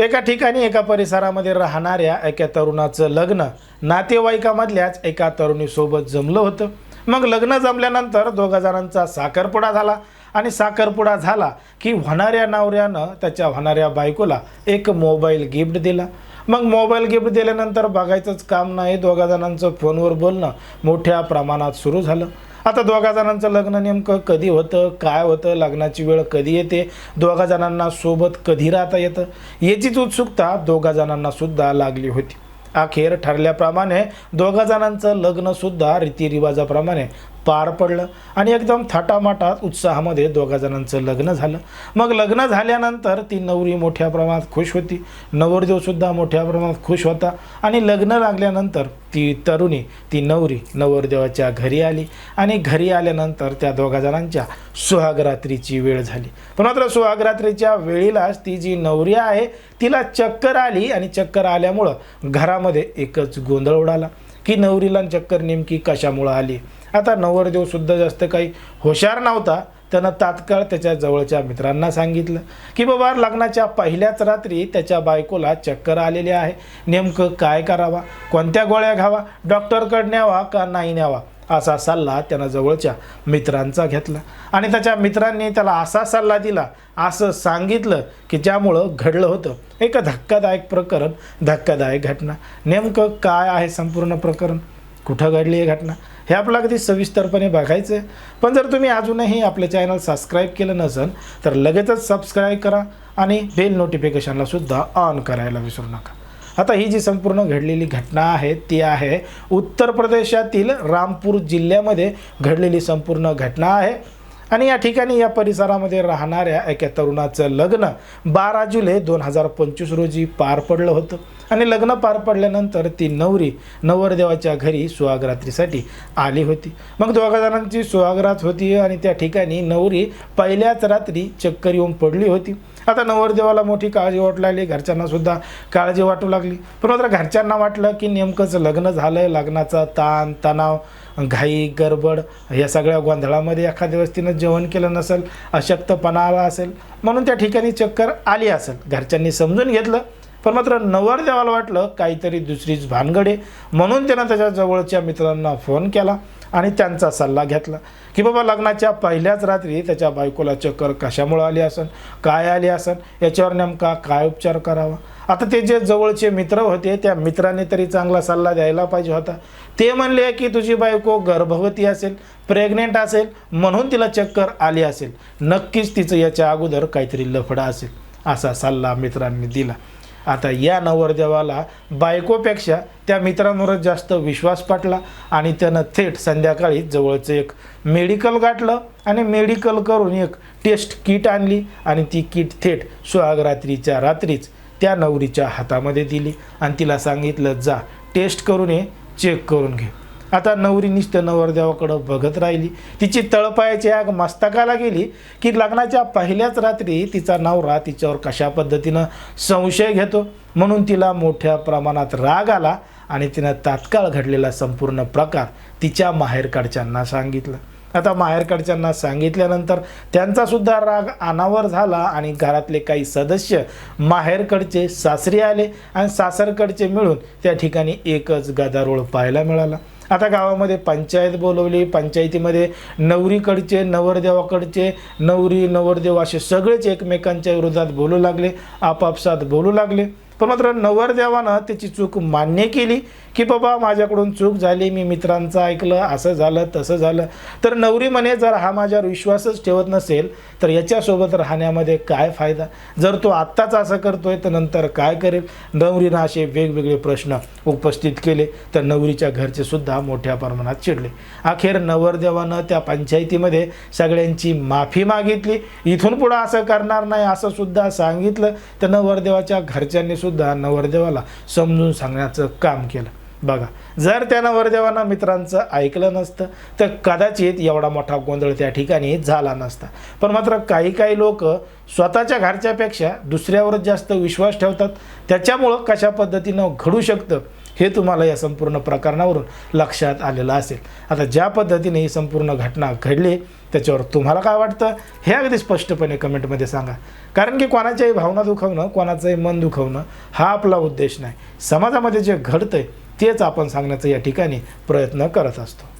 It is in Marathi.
एका ठिकाणी एका परिसरामध्ये राहणाऱ्या एका तरुणाचं लग्न नातेवाईकामधल्याच एका तरुणीसोबत जमलं होतं. मग लग्न जमल्यानंतर दोघा जणांचा साखरपुडा झाला आणि साखरपुडा झाला की होणाऱ्या नवऱ्यानं त्याच्या होणाऱ्या बायकोला एक मोबाईल गिफ्ट दिला. मग मोबाईल गिफ्ट दिल्यानंतर बघायचंच काम नाही दोघा जणांचं फोनवर बोलणं मोठ्या प्रमाणात सुरू झालं. आता दोघा जणांचं लग्न नेमकं कधी होतं काय होतं लग्नाची वेळ कधी येते दोघा जणांना सोबत कधी राहता येतं? याचीच उत्सुकता दोघा जणांना सुद्धा लागली होती. अखेर ठरल्याप्रमाणे दोघा जणांचं लग्नसुद्धा रीतिरिवाजाप्रमाणे पार पडलं आणि एकदम थाटामाटात उत्साहामध्ये दोघा जणांचं लग्न झालं. मग लग्न झाल्यानंतर ती नवरी मोठ्या प्रमाणात खुश होती. नवरदेवसुद्धा मोठ्या प्रमाणात खुश होता आणि लग्न लागल्यानंतर ती तरुणी ती नवरी नवरदेवाच्या घरी आली आणि घरी आल्यानंतर त्या दोघा जणांच्या सुहागरात्रीची वेळ झाली. पण मात्र सुहागरात्रीच्या वेळीलाच ती जी नवरी आहे तिला चक्कर आली आणि चक्कर आल्यामुळं घरामध्ये एकच गोंधळ उडाला. की नवरीला चक्कर नेमकी कशामुळं आली? आता नवरदेव सुद्धा जास्त काही हुशार नव्हता त्यानं तात्काळ त्याच्या जवळच्या मित्रांना सांगितलं की बाबा लग्नाच्या पहिल्याच रात्री त्याच्या बायकोला चक्कर आलेली आहे. नेमकं काय करावा? कोणत्या गोळ्या घ्यावा? डॉक्टरकडे न्यावा का नाही न्यावा? असा सल्ला त्यानं जवळच्या मित्रांचा घेतला. आणि त्याच्या मित्रांनी त्याला असा सल्ला दिला असं सांगितलं की ज्यामुळं घडलं होतं. एक धक्कादायक प्रकरण धक्कादायक घटना. नेमकं काय आहे संपूर्ण प्रकरण? कुठं घडली आहे घटना? हे आपल्याला अगदी सविस्तरपणे बघायचं आहे पण जर तुम्ही अजूनही आपलं चॅनल सबस्क्राईब केलं नसेल तर लगेचच सबस्क्राईब करा आणि बेल नोटिफिकेशनला सुद्धा ऑन करायला विसरू नका. आता ही जी संपूर्ण घडलेली घटना आहे ती आहे उत्तर प्रदेशातील रामपूर जिल्ह्यामध्ये घडलेली संपूर्ण घटना आहे. आणि या ठिकाणी या परिसरामध्ये राहणाऱ्या एका तरुणाचं लग्न बारा जुलै दोन हजार पंचवीस रोजी पार पडलं होतं. आणि लग्न पार पडल्यानंतर ती नवरी नवरदेवाच्या घरी सुहागरात्रीसाठी आली होती. मग दोघा जणांची सुहागरात होती आणि त्या ठिकाणी नवरी पहिल्याच रात्री चक्कर येऊन पडली होती. आता नवरदेवाला मोठी काळजी वाटू लागली घरच्यांना सुद्धा काळजी वाटू लागली. पण मात्र घरच्यांना वाटलं की नेमकंच लग्न झालं लग्नाचा ताण तणाव घाई गडबड या सगळ्या गोंधळामध्ये एखाद्या वेळेस तिनं जेवण केलं नसेल अशक्तपणा आला असेल म्हणून त्या ठिकाणी चक्कर आली असेल. घरच्यांनी समजून घेतलं. पण मात्र नवरदेवाला वाटलं काहीतरी दुसरीच भानगड आहे. म्हणून त्यानं त्याच्या जवळच्या मित्रांना फोन केला. आणि त्यांचा सल्ला घेतला की बाबा लग्नाच्या पहिल्याच रात्री त्याच्या बायकोला चक्कर कशामुळं आली असन? काय आली असन? याच्यावर नेमका काय उपचार करावा? आता ते जे जवळचे मित्र होते त्या मित्राने तरी चांगला सल्ला द्यायला पाहिजे होता. ते म्हणले की तुझी बायको गर्भवती असेल प्रेग्नेंट असेल म्हणून तिला चक्कर आली असेल. नक्कीच तिचं याच्या अगोदर काहीतरी लफडा असेल असा सल्ला मित्रांनी दिला. आता या नवरदेवाला बायकोपेक्षा त्या मित्रांवरच जास्त विश्वास पाटला आणि त्यानं थेट संध्याकाळी जवळचं एक मेडिकल गाठलं आणि मेडिकल करून एक टेस्ट किट आणली आणि ती किट थेट सुहागरात्रीच्या रात्रीच त्या नवरीच्या हातामध्ये दिली आणि तिला सांगितलं जा टेस्ट करून ये चेक करून घे. आता नवरी निष्ठ नवरदेवाकडं बघत राहिली. तिची तळपायाची आग मस्तकाला गेली की लग्नाच्या पहिल्याच रात्री तिचा नवरा तिच्यावर कशा पद्धतीनं संशय घेतो? म्हणून तिला मोठ्या प्रमाणात राग आला आणि तिनं तात्काळ घडलेला संपूर्ण प्रकार तिच्या माहेरकडच्यांना सांगितलं. आता माहेरकडच्यांना सांगितल्यानंतर त्यांचा सुद्धा राग अनावर झाला आणि घरातले काही सदस्य माहेरकडचे सासरी आले आणि सासरकडचे मिळून त्या ठिकाणी एकच गदारोळ पाहायला मिळाला. आता गावामध्ये पंचायत बोलवली पंचायतीमध्ये नवरीकडचे नवरदेवाकडचे नवरी नवरदेव असे सगळेच एकमेकांच्या विरोधात बोलू लागले आपापसात बोलू लागले. पण मात्र नवरदेवानं त्याची चूक मान्य केली की बाबा माझ्याकडून चूक झाली मी मित्रांचं ऐकलं असं झालं तसं झालं. तर नवरी म्हणे जर हा माझ्यावर विश्वासच ठेवत नसेल तर याच्यासोबत राहण्यामध्ये काय फायदा? जर तो आत्ताच असं करतोय तर नंतर काय करेल? नवरीनं असे वेगवेगळे प्रश्न उपस्थित केले तर नवरीच्या घरचे सुद्धा मोठ्या प्रमाणात चिडले. अखेर नवरदेवानं त्या पंचायतीमध्ये सगळ्यांची माफी मागितली. इथून पुढं असं करणार नाही असं सुद्धा सांगितलं. तर नवरदेवाच्या घरच्यांनी सुद्धा सुद्धा नवरदेवाला समजून सांगण्याचं काम केलं. बघा जर त्यानं नवरदेवानं मित्रांचं ऐकलं नसतं तर कदाचित एवढा मोठा गोंधळ त्या ठिकाणी झाला नसता. पण मात्र काही काही लोक स्वतःच्या घरच्यापेक्षा दुसऱ्यावरच जास्त विश्वास ठेवतात. त्याच्यामुळं कशा पद्धतीनं घडू शकतं हे तुम्हाला या संपूर्ण प्रकरणावरून लक्षात आलेलं असेल. आता ज्या पद्धतीने ही संपूर्ण घटना घडली त्याच्यावर तुम्हाला काय वाटतं हे अगदी स्पष्टपणे कमेंटमध्ये सांगा. कारण की कोणाच्याही भावना दुखवणं कोणाचंही मन दुखवणं हा आपला उद्देश नाही. समाजामध्ये जे घडतं आहे तेच आपण सांगण्याचा या ठिकाणी प्रयत्न करत असतो.